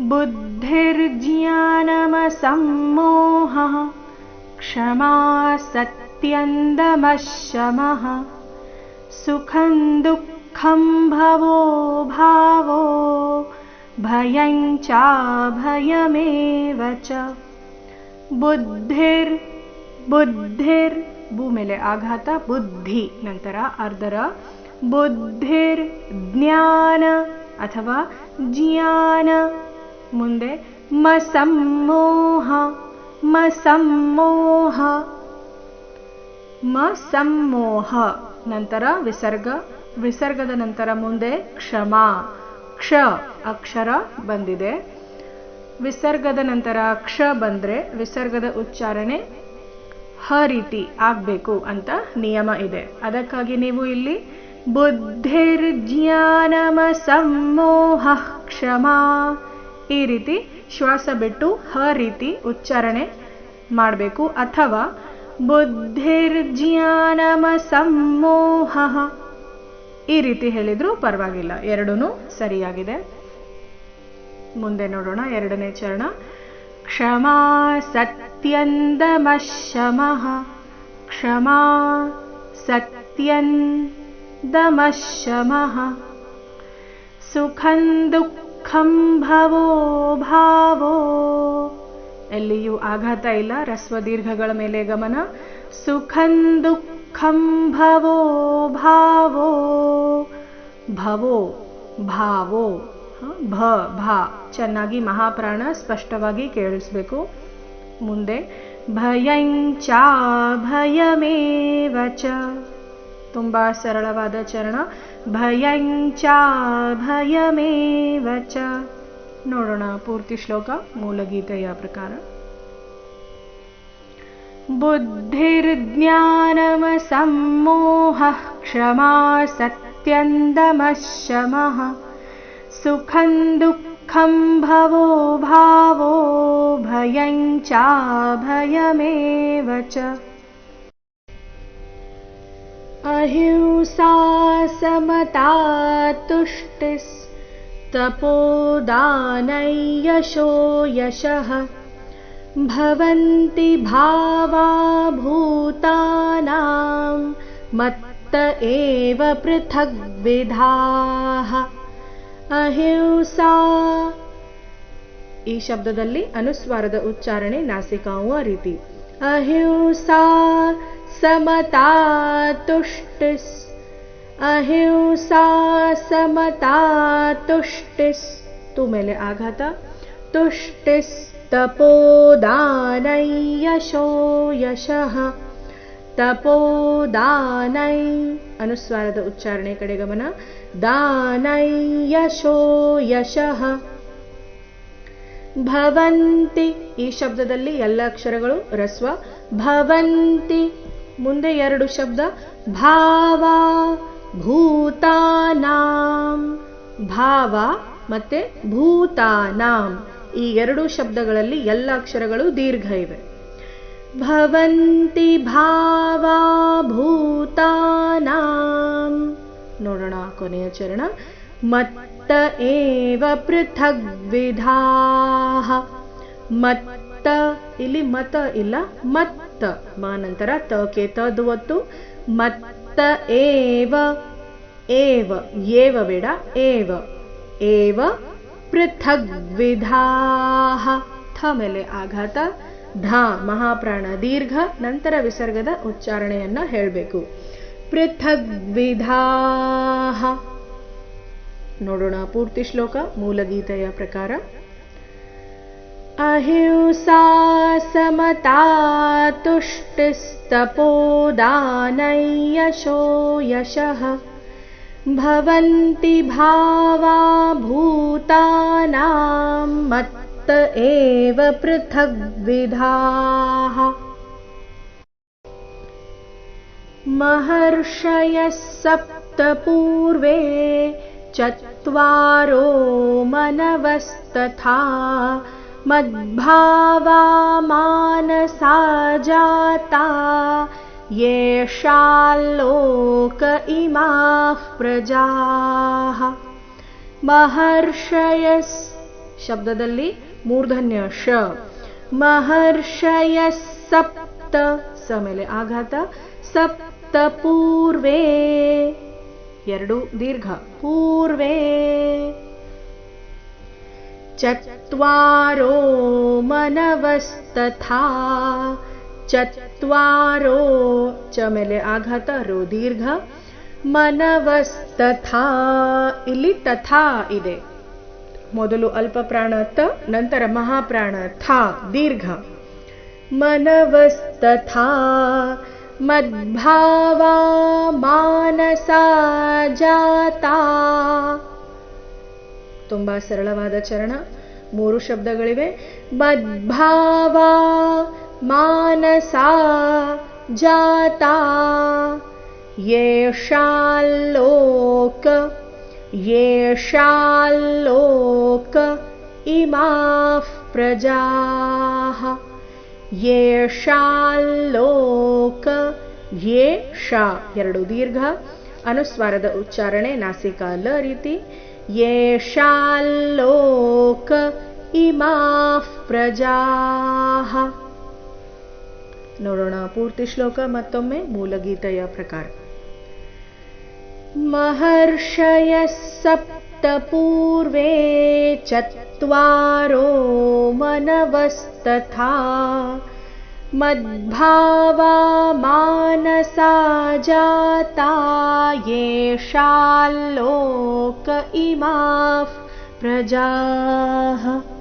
बुद्धिर्ज्ञानमसम्मोहः क्षमा सत्यन्दमः सुखं दुःखं भवो भावो भयं चाभयमेव च। बुद्धिर् बुद्धिर् भूमेले आघात बुद्धि नन्तर अर्धर बुद्धिर्ज्ञान अथवा ज्ञान। ಮುಂದೆ, ಮಸಮ್ಮೋಹ ಮಸಮ್ಮೋಹ. ಮಸಮ್ಮೋಹ, ನಂತರ ವಿಸರ್ಗ, ವಿಸರ್ಗದ ನಂತರ ಮುಂದೆ ಕ್ಷಮ, ಕ್ಷ, ಅಕ್ಷರ ಬಂದಿದೆ. ವಿಸರ್ಗದ ನಂತರ ಕ್ಷ ಬಂದರೆ ವಿಸರ್ಗದ ಉಚ್ಚಾರಣೆ ಹ ರೀತಿ ಆಗಬೇಕು ಅಂತ ನಿಯಮ ಇದೆ. ಅದಕ್ಕಾಗಿ ನೀವು ಇಲ್ಲಿ ಬುದ್ಧಿರ್ಜ್ಞಾನಮ ಸಮೋಹ ಕ್ಷಮಾ ಈ ರೀತಿ ಶ್ವಾಸ ಬಿಟ್ಟು ಹ ರೀತಿ ಉಚ್ಚಾರಣೆ ಮಾಡಬೇಕು. ಅಥವಾ ಬುದ್ಧಿರ್ಜ್ಞಾನಮ ಸಮ್ಮೋಹ ಈ ರೀತಿ ಹೇಳಿದರೂ ಪರವಾಗಿಲ್ಲ. ಎರಡೂ ಸರಿಯಾಗಿದೆ. ಮುಂದೆ ನೋಡೋಣ ಎರಡನೇ ಚರಣ. ಕ್ಷಮಾ ಸತ್ಯಂದಮ ಶಮಃ ಕ್ಷಮಾ ಸತ್ಯಂದಮ ಶಮಃ ಸುಖಂ ಭವೋ ಭಾವೋ. ಎಲ್ಲಿಯೂ ಆಘಾತ ಇಲ್ಲ, ರಸ್ವ ದೀರ್ಘಗಳ ಮೇಲೆ ಗಮನ. ಸುಖಂ ದುಃಖಂ ಭವೋ ಭಾವೋ. ಭವೋ, ಭಾವೋ. ಭ, ಭಾ. ಚೆನ್ನಾಗಿ ಮಹಾಪ್ರಾಣ ಸ್ಪಷ್ಟವಾಗಿ ಕೇಳಿಸ್ಬೇಕು. ಮುಂದೆ ಭಯಂಚ ಭಯಮೇವಚ ತುಂಬ ಸರಳವಾದ ಚರಣ ಭಯಂಚ ಭಯಮೇವ ಚ ನೋಡೋಣ ಪೂರ್ತಿ ಶ್ಲೋಕ ಮೂಲಗೀತೆಯ ಪ್ರಕಾರ बुद्धिर्ज्ञानमसम्मोहः क्षमा सत्यन्दमः शमः सुखं दुःखं भवो भावो भयं चाभयमेव च अहिंसा समता तुष्टिस्तपोदानयशो यशः भवन्ति भावा भूतानां मत्त एव पृथग्विधाः ಅಹಿಂಸಾ ಈ ಶಬ್ದದಲ್ಲಿ ಅನುಸ್ವಾರದ ಉಚ್ಚಾರಣೆ ನಾಸಿಕಾವು ಆ ರೀತಿ ಅಹಿಂಸಾ ಸಮತಾ ತುಷ್ಟಿಸ್ ಅಹಿಂಸಾ ಸಮತಾ ತುಷ್ಟಿಸ್ ತು ಮೇಲೆ ಆಘಾತ. ತುಷ್ಟಿಸ್ ತಪೋದಾನಯ್ಯಶೋ ಯಶಃ. ತಪೋದಾನೈ. ಅನುಸ್ವಾರದ ಉಚ್ಚಾರಣೆ ಕಡೆ ಗಮನ. ದಾನಯ್ಯಶೋ ಯಶಃ. ಭವಂತಿ. ಈ ಶಬ್ದದಲ್ಲಿ ಎಲ್ಲ ಅಕ್ಷರಗಳು ರಸ್ವ. ಭವಂತಿ. ಮುಂದೆ ಎರಡು ಶಬ್ದ. ಭಾವ ಭೂತಾನಾಂ. ಭಾವ ಮತ್ತೆ ಭೂತಾನಾಂ. ಈ ಎರಡು ಶಬ್ದಗಳಲ್ಲಿ ಎಲ್ಲ ಅಕ್ಷರಗಳು ದೀರ್ಘ ಇವೆ. ಭವಂತಿ ಭಾವ ಭೂತಾನಾಂ. ನೋಡೋಣ ಕೊನೆಯ ಚರಣ. ಮತ್ತ ಏವ ಪೃಥಗ್ವಿಧಾ ಮತ್ತ ಇಲ್ಲಿ ಮತ ಇಲ್ಲ, ಮತ್ತ. ಮಾ ನಂತರ ತಕೆ ತದ್ ಒತ್ತು. ಮತ್ತ, ಏವ ಏವ ಏವ ಬೇಡ, ಏವ. ಏವ, ಪೃಥಗ್ವಿಧಾಹ. ಥ ಮೇಲೆ ಆಘಾತ. ಧ, ಮಹಾಪ್ರಾಣ, ದೀರ್ಘ. ನಂತರ ವಿಸರ್ಗದ ಉಚ್ಚಾರಣೆಯನ್ನ ಹೇಳಬೇಕು. ಪೃಥಗ್ವಿಧಾಹ. ನೋಡೋಣ ಪೂರ್ತಿ ಶ್ಲೋಕ, ಮೂಲಗೀತೆಯ ಪ್ರಕಾರ. अहिंसा समता तुष्टिस्तपोदानयशो यशः भवन्ति भावा भूतानां मत्त एव पृथग्विधाः। महर्षयः सप्त पूर्वे चत्वारो मनवस्तथा मद्भावा मानसा जाता येषाल्लोक इमाः प्रजाः महर्षयस् ಶಬ್ದದಲ್ಲಿ ಮೂರ್ಧನ್ಯ ಶ ಮಹರ್ಷಯ ಸಪ್ತ ಸ ಮೇಲೆ ಆಘಾತ ಸಪ್ತ ಪೂರ್ವೇ ಎರಡು ದೀರ್ಘ ಪೂರ್ವೇ ಚತ್ವಾರೋ मनवस्तथा। चत्वारो ಚ ಮೇಲೆ ಆಘಾತ, ರೋ ದೀರ್ಘ, ಮನವಸ್ತಥಾ, ಇಲ್ಲಿ ತಥಾ ಇದೆ. ಮೊದಲು ಅಲ್ಪ ಪ್ರಾಣ ತ, ನಂತರ ಮಹಾಪ್ರಾಣ ಥಾ, ದೀರ್ಘ. ಮನವಸ್ತಥಾ, ಮದ್ಭಾವ ಮಾನಸ ಜಾತಾ. ತುಂಬಾ ಸರಳವಾದ ಚರಣ. ಮೂರು ಶಬ್ದಗಳಿವೆ. ಮದ್ಭಾವ ಮಾನಸ ಜಾತಾ ಯೇಷಾಲ್ಲೋಕ ಯೇಷಾಲ್ಲೋಕ ಇಮಾಫ್ ಪ್ರಜಾ ಯೇಷಾಲ್ಲೋಕ ಯೇ ಶಾ ಎರಡು ದೀರ್ಘ ಅನುಸ್ವಾರದ ಉಚ್ಚಾರಣೆ ನಾಸಿಕಾ ಲ ರೀತಿ ಯೇಷಾಲ್ಲೋಕ ಇಮಾಃ ಪ್ರಜಾಃ ನೋಡೋಣ ಪೂರ್ತಿ ಶ್ಲೋಕ ಮತ್ತೊಮ್ಮೆ ಮೂಲಗೀತೆಯ ಪ್ರಕಾರ महर्षयः सप्त पूर्वे चत्वारो मनवस्तथा मद्भावा मानसा जाता येषाल्लोक इमाः प्रजाः